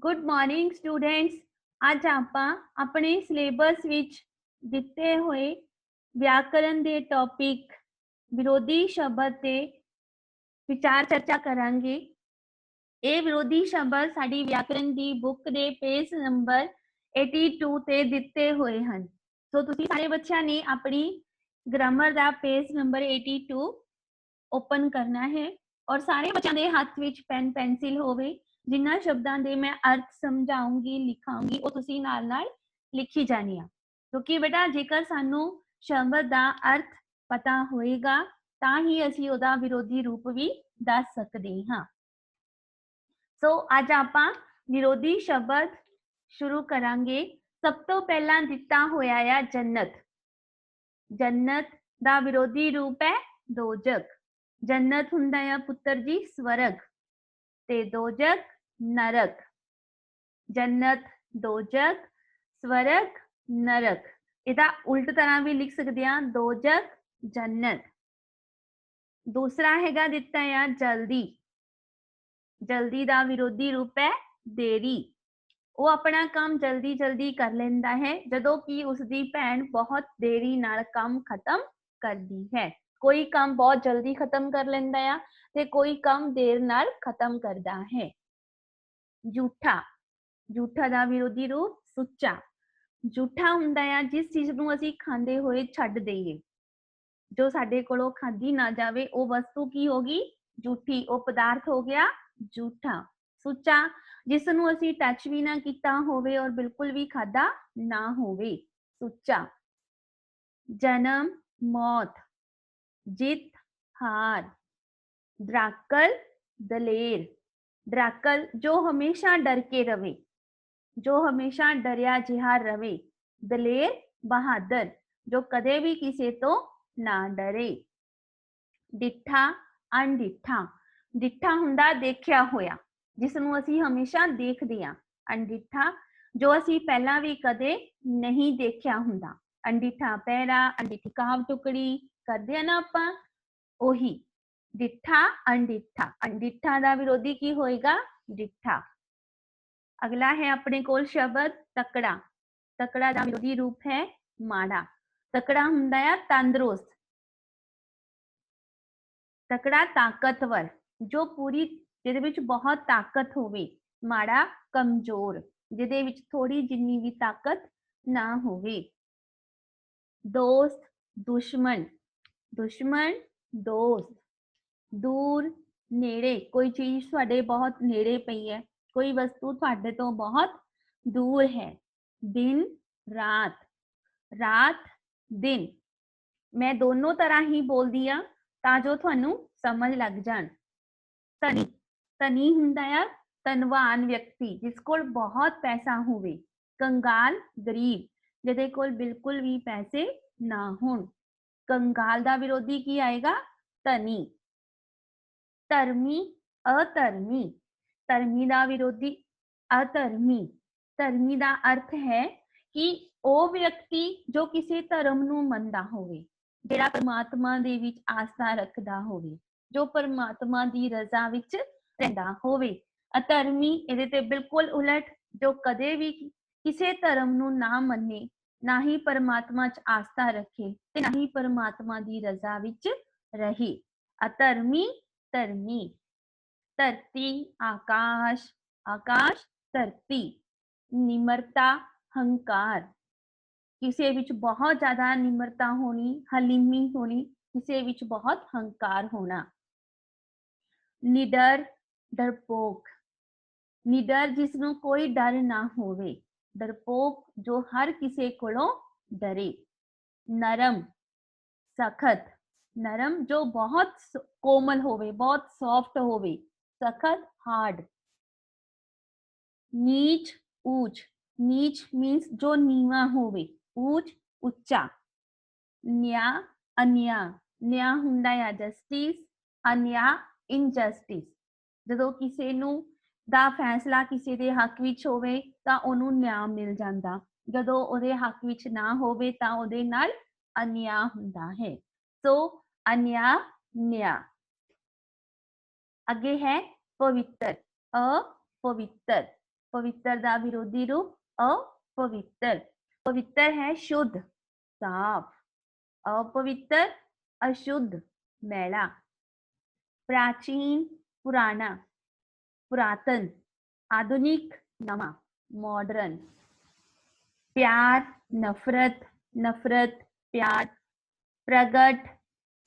Good morning students ਅੱਜ ਆਪਾਂ ਆਪਣੇ ਸਿਲੇਬਸ ਵਿੱਚ ਦਿੱਤੇ ਹੋਏ ਵਿਆਕਰਨ ਦੇ ਟੌਪਿਕ ਵਿਰੋਧੀ ਸ਼ਬਦ ਤੇ ਵਿਚਾਰ ਚਰਚਾ ਕਰਾਂਗੇ ਇਹ ਵਿਰੋਧੀ ਸ਼ਬਦ ਸਾਡੀ ਵਿਆਕਰਨ ਦੀ ਬੁੱਕ ਦੇ ਪੇਜ ਨੰਬਰ 82 ਤੇ ਦਿੱਤੇ ਹੋਏ ਹਨ ਸੋ ਤੁਸੀਂ ਸਾਰੇ ਬੱਚਿਆਂ ਨੇ ਆਪਣੀ ਗ੍ਰਾਮਰ ਦਾ ਪੇਜ ਨੰਬਰ 82 ਓਪਨ ਕਰਨਾ ਹੈ ਔਰ ਸਾਰੇ ਬੱਚਿਆਂ ਦੇ ਹੱਥ ਵਿੱਚ ਪੈਨ ਪੈਨਸਿਲ ਹੋਵੇ ਜਿਨ੍ਹਾਂ ਸ਼ਬਦਾਂ ਦੇ ਮੈਂ ਅਰਥ ਸਮਝਾਉਂਗੀ ਲਿਖਾਉਂਗੀ ਉਹ ਤੁਸੀਂ ਨਾਲ ਨਾਲ ਲਿਖੀ ਜਾਣੀ ਆ ਕਿਉਂਕਿ ਬੇਟਾ ਜੇਕਰ ਸਾਨੂੰ ਸ਼ਬਦ ਦਾ ਅਰਥ ਪਤਾ ਹੋਏਗਾ ਤਾਂ ਹੀ ਅਸੀਂ ਉਹਦਾ ਵਿਰੋਧੀ ਰੂਪ ਵੀ ਦੱਸ ਸਕਦੇ ਹਾਂ ਸੋ ਅੱਜ ਆਪਾਂ ਵਿਰੋਧੀ ਸ਼ਬਦ ਸ਼ੁਰੂ ਕਰਾਂਗੇ ਸਭ ਤੋਂ ਪਹਿਲਾਂ ਦਿੱਤਾ ਹੋਇਆ ਆ ਜੰਨਤ ਜੰਨਤ ਦਾ ਵਿਰੋਧੀ ਰੂਪ ਹੈ ਦੋਜਕ ਜੰਨਤ ਹੁੰਦਾ ਆ ਪੁੱਤਰ ਜੀ ਸਵਰਗ ਤੇ ਦੋਜਕ ਨਰਕ ਜੰਨਤ ਦੋਜਕ ਸਵਰਗ ਨਰਕ ਇਹਦਾ ਉਲਟ ਤਰ੍ਹਾਂ ਵੀ ਲਿਖ ਸਕਦੇ ਆ ਦੋਜਕ ਜੰਨਤ ਦੂਸਰਾ ਹੈਗਾ ਦਿੱਤਾ ਆ ਜਲਦੀ ਜਲਦੀ ਦਾ ਵਿਰੋਧੀ ਰੂਪ ਹੈ ਦੇਰੀ ਉਹ ਆਪਣਾ ਕੰਮ ਜਲਦੀ ਜਲਦੀ ਕਰ ਲੈਂਦਾ ਹੈ ਜਦੋਂ ਕਿ ਉਸ ਦੀ ਭੈਣ ਬਹੁਤ ਦੇਰੀ ਨਾਲ ਕੰਮ ਖਤਮ ਕਰਦੀ ਹੈ ਕੋਈ ਕੰਮ ਬਹੁਤ ਜਲਦੀ ਖਤਮ ਕਰ ਲੈਂਦਾ ਆ ਤੇ ਕੋਈ ਕੰਮ ਦੇਰ ਨਾਲ ਖਤਮ ਕਰਦਾ ਹੈ ਝੂਠਾ ਝੂਠਾ ਦਾ ਵਿਰੋਧੀ ਰੂਪ ਸੁੱਚਾ ਝੂਠਾ ਹੁੰਦਾ ਆ ਜਿਸ ਚੀਜ਼ ਨੂੰ ਅਸੀਂ ਖਾਂਦੇ ਹੋਏ ਛੱਡ ਦਈਏ ਜੋ ਸਾਡੇ ਕੋਲੋਂ ਖਾਦੀ ਨਾ ਜਾਵੇ ਉਹ ਵਸਤੂ ਕੀ ਹੋਗੀ ਝੂਠੀ ਉਹ ਪਦਾਰਥ ਹੋ ਗਿਆ ਝੂਠਾ ਸੁੱਚਾ ਜਿਸ ਨੂੰ ਅਸੀਂ ਟੱਚ ਵੀ ਨਾ ਕੀਤਾ ਹੋਵੇ ਔਰ ਬਿਲਕੁਲ ਵੀ ਖਾਦਾ ਨਾ ਹੋਵੇ ਸੁੱਚਾ ਜਨਮ ਮੌਤ ਜਿੱਤ ਹਾਰ ਡਰਾਕਲ ਦਲੇਰ ਡਰਾਕਲ ਜੋ ਹਮੇਸ਼ਾ ਡਰ ਕੇ ਰਵੇ ਜੋ ਹਮੇਸ਼ਾ ਡਰਿਆ ਜਿਹਾ ਰਵੇ ਦਲੇਰ ਬਹਾਦਰ ਜੋ ਕਦੇ ਵੀ ਕਿਸੇ ਤੋਂ ਨਾ ਡਰੇ ਡਿੱਠਾ ਅਣਡਿੱਠਾ ਡਿੱਠਾ ਹੁੰਦਾ ਦੇਖਿਆ ਹੋਇਆ ਜਿਸ ਨੂੰ ਅਸੀਂ ਹਮੇਸ਼ਾ ਦੇਖਦੇ ਹਾਂ ਅਣਡਿੱਠਾ ਜੋ ਅਸੀਂ ਪਹਿਲਾਂ ਵੀ ਕਦੇ ਨਹੀਂ ਦੇਖਿਆ ਹੁੰਦਾ ਅੰਡਿਠਾ ਪੈਰਾ ਅੰਡਿਠੀ ਕਾਵ ਟੁਕੜੀ ਕਰਦੇ ਆ ਨਾ ਆਪਾਂ ਉਹੀ ਡਿੱਠਾ ਅਣਡਿੱਠਾ ਅਣਡਿੱਠਾ ਦਾ ਵਿਰੋਧੀ ਕੀ ਹੋਏਗਾ ਡਿੱਠਾ ਅਗਲਾ ਹੈ ਆਪਣੇ ਕੋਲ ਸ਼ਬਦ ਤਕੜਾ ਤਕੜਾ ਦਾ ਵਿਰੋਧੀ ਰੂਪ ਹੈ ਮਾੜਾ ਤਕੜਾ ਹੁੰਦਾ ਹੈ ਤੰਦਰੁਸਤ ਤਕੜਾ ਤਾਕਤਵਰ ਜੋ ਪੂਰੀ ਜਿਹਦੇ ਵਿੱਚ ਬਹੁਤ ਤਾਕਤ ਹੋਵੇ ਮਾੜਾ ਕਮਜ਼ੋਰ ਜਿਹਦੇ ਵਿੱਚ ਥੋੜੀ ਜਿੰਨੀ ਵੀ ਤਾਕਤ ਨਾ ਹੋਵੇ ਦੋਸਤ ਦੁਸ਼ਮਣ ਦੁਸ਼ਮਣ ਦੋਸਤ ਦੂਰ ਨੇੜੇ ਕੋਈ ਚੀਜ਼ ਤੁਹਾਡੇ ਬਹੁਤ ਨੇੜੇ ਪਈ ਹੈ ਕੋਈ ਵਸਤੂ ਤੁਹਾਡੇ ਤੋਂ ਬਹੁਤ ਦੂਰ ਹੈ ਦਿਨ ਰਾਤ ਰਾਤ ਦਿਨ ਮੈਂ ਦੋਨੋਂ ਤਰ੍ਹਾਂ ਹੀ ਬੋਲਦੀ ਆ ਤਾਂ ਜੋ ਤੁਹਾਨੂੰ ਸਮਝ ਲੱਗ ਜਾਣ ਧਨੀ ਧਨੀ ਹੁੰਦਾ ਆ ਧਨਵਾਨ ਵਿਅਕਤੀ ਜਿਸ ਕੋਲ ਬਹੁਤ ਪੈਸਾ ਹੋਵੇ ਕੰਗਾਲ ਗਰੀਬ ਜਿਹਦੇ ਕੋਲ ਬਿਲਕੁਲ ਵੀ ਪੈਸੇ ਨਾ ਹੋਣ ਕੰਗਾਲ ਦਾ ਵਿਰੋਧੀ ਕੀ ਆਏਗਾ ਧਨੀ ਧਰਮੀ ਅਧਰਮੀ ਧਰਮੀ ਦਾ ਵਿਰੋਧੀ ਅਧਰਮੀ ਧਰਮੀ ਦਾ ਅਰਥ ਹੈ ਕਿ ਉਹ ਵਿਅਕਤੀ ਜੋ ਕਿਸੇ ਧਰਮ ਨੂੰ ਮੰਨਦਾ ਹੋਵੇ ਜਿਹੜਾ ਪਰਮਾਤਮਾ ਦੇ ਵਿੱਚ ਆਸਥਾ ਰੱਖਦਾ ਹੋਵੇ ਜੋ ਪਰਮਾਤਮਾ ਦੀ ਰਜ਼ਾ ਵਿੱਚ ਰਹਿੰਦਾ ਹੋਵੇ ਅਧਰਮੀ ਇਹਦੇ ਤੇ ਬਿਲਕੁਲ ਉਲਟ ਜੋ ਕਦੇ ਵੀ ਕਿਸੇ ਧਰਮ ਨੂੰ ਨਾ ਮੰਨੇ ਨਾ ਹੀ ਪਰਮਾਤਮਾ 'ਚ ਆਸਥਾ ਰੱਖੇ ਤੇ ਨਾ ਹੀ ਪਰਮਾਤਮਾ ਦੀ ਰਜ਼ਾ ਵਿੱਚ ਰਹੇ ਅਧਰਮੀ ਧਰਮੀ ਧਰਤੀ ਆਕਾਸ਼ ਆਕਾਸ਼ ਧਰਤੀ ਨਿਮਰਤਾ ਹੰਕਾਰ ਕਿਸੇ ਵਿੱਚ ਬਹੁਤ ਜ਼ਿਆਦਾ ਨਿਮਰਤਾ ਹੋਣੀ ਹਲੀਮੀ ਹੋਣੀ ਕਿਸੇ ਵਿੱਚ ਬਹੁਤ ਹੰਕਾਰ ਹੋਣਾ ਨਿਡਰ ਡਰਪੋਕ ਨਿਡਰ ਜਿਸ ਨੂੰ ਕੋਈ ਡਰ ਨਾ ਹੋਵੇ ਡਰਪੋਕ ਜੋ ਹਰ ਕਿਸੇ ਕੋਲੋਂ ਡਰੇ ਨਰਮ ਸਖਤ ਨਰਮ ਜੋ ਬਹੁਤ ਕੋਮਲ ਹੋਵੇ ਬਹੁਤ ਸੌਫਟ ਹੋਵੇ ਸਖਤ ਹਾਰਡ ਨੀਚ ਊਚ ਨੀਚ ਮੀਨਸ ਜੋ ਨੀਵਾ ਹੋਵੇ ਊਚ ਉੱਚਾ ਨਿਆ ਅਨਿਆ ਨਿਆ ਹੁੰਦਾ ਹੈ ਜਸਟਿਸ ਅਨਿਆ ਇਨਜਸਟਿਸ ਜਦੋਂ ਕਿਸੇ ਨੂੰ ਦਾ ਫੈਸਲਾ ਕਿਸੇ ਦੇ ਹੱਕ ਵਿੱਚ ਹੋਵੇ ਤਾਂ ਉਹਨੂੰ ਨਿਆਂ ਮਿਲ ਜਾਂਦਾ ਜਦੋਂ ਉਹਦੇ ਹੱਕ ਵਿੱਚ ਨਾ ਹੋਵੇ ਤਾਂ ਉਹਦੇ ਨਾਲ ਅਨਿਆ ਹੁੰਦਾ ਹੈ ਸੋ अन्यान्या आगे है पवित्र, अपवित्र। पवित्र का विरोधी रूप, अपवित्र। पवित्र है शुद्ध, साफ़। अपवित्र, अशुद्ध, मैला। प्राचीन, पुराना, पुरातन, आधुनिक, नवा मॉडर्न प्यार, नफरत नफरत, प्यार, प्रगट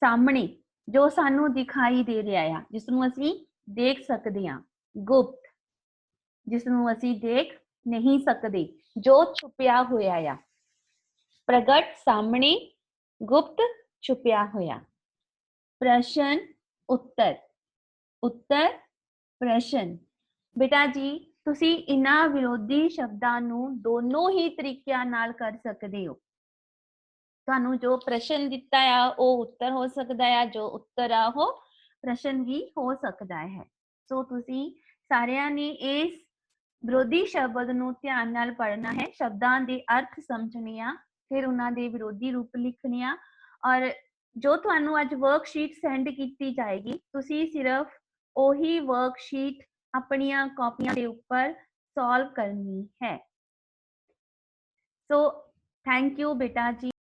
ਸਾਹਮਣੇ ਜੋ ਸਾਨੂੰ ਦਿਖਾਈ ਦੇ ਰਿਹਾ ਆ ਜਿਸ ਨੂੰ ਅਸੀਂ ਦੇਖ ਸਕਦੇ ਹਾਂ ਗੁਪਤ ਜਿਸ ਨੂੰ ਅਸੀਂ ਦੇਖ ਨਹੀਂ ਸਕਦੇ ਜੋ ਛੁਪਿਆ ਹੋਇਆ ਆ ਪ੍ਰਗਟ ਸਾਹਮਣੇ ਗੁਪਤ ਛੁਪਿਆ ਹੋਇਆ ਪ੍ਰਸ਼ਨ ਉੱਤਰ ਉੱਤਰ ਪ੍ਰਸ਼ਨ ਬੇਟਾ ਜੀ ਤੁਸੀਂ ਇਹਨਾਂ ਵਿਰੋਧੀ ਸ਼ਬਦਾਂ ਨੂੰ ਦੋਨੋਂ ਹੀ ਤਰੀਕਿਆਂ ਨਾਲ ਕਰ ਸਕਦੇ ਹੋ ਤੁਹਾਨੂੰ ਜੋ ਪ੍ਰਸ਼ਨ ਦਿੱਤਾ ਆ ਉਹ ਉੱਤਰ ਹੋ ਸਕਦਾ ਆ ਜੋ ਉੱਤਰ ਆ ਉਹ ਪ੍ਰਸ਼ਨ ਵੀ ਹੋ ਸਕਦਾ ਹੈ ਸੋ ਤੁਸੀਂ ਸਾਰਿਆਂ ਨੇ ਇਸ ਵਿਰੋਧੀ ਸ਼ਬਦ ਨੂੰ ਧਿਆਨ ਨਾਲ ਪੜ੍ਹਨਾ ਹੈ ਸ਼ਬਦਾਂ ਦੇ ਅਰਥ ਸਮਝਣੇ ਆ ਫਿਰ ਉਹਨਾਂ ਦੇ ਵਿਰੋਧੀ ਰੂਪ ਲਿਖਣੇ ਆ ਔਰ ਜੋ ਤੁਹਾਨੂੰ ਅੱਜ ਵਰਕਸ਼ੀਟ ਸੈਂਡ ਕੀਤੀ ਜਾਏਗੀ ਤੁਸੀਂ ਸਿਰਫ ਉਹੀ ਵਰਕਸ਼ੀਟ ਆਪਣੀਆਂ ਕਾਪੀਆਂ ਦੇ ਉੱਪਰ ਸੋਲਵ ਕਰਨੀ ਹੈ ਸੋ ਥੈਂਕ ਯੂ ਬੇਟਾ ਜੀ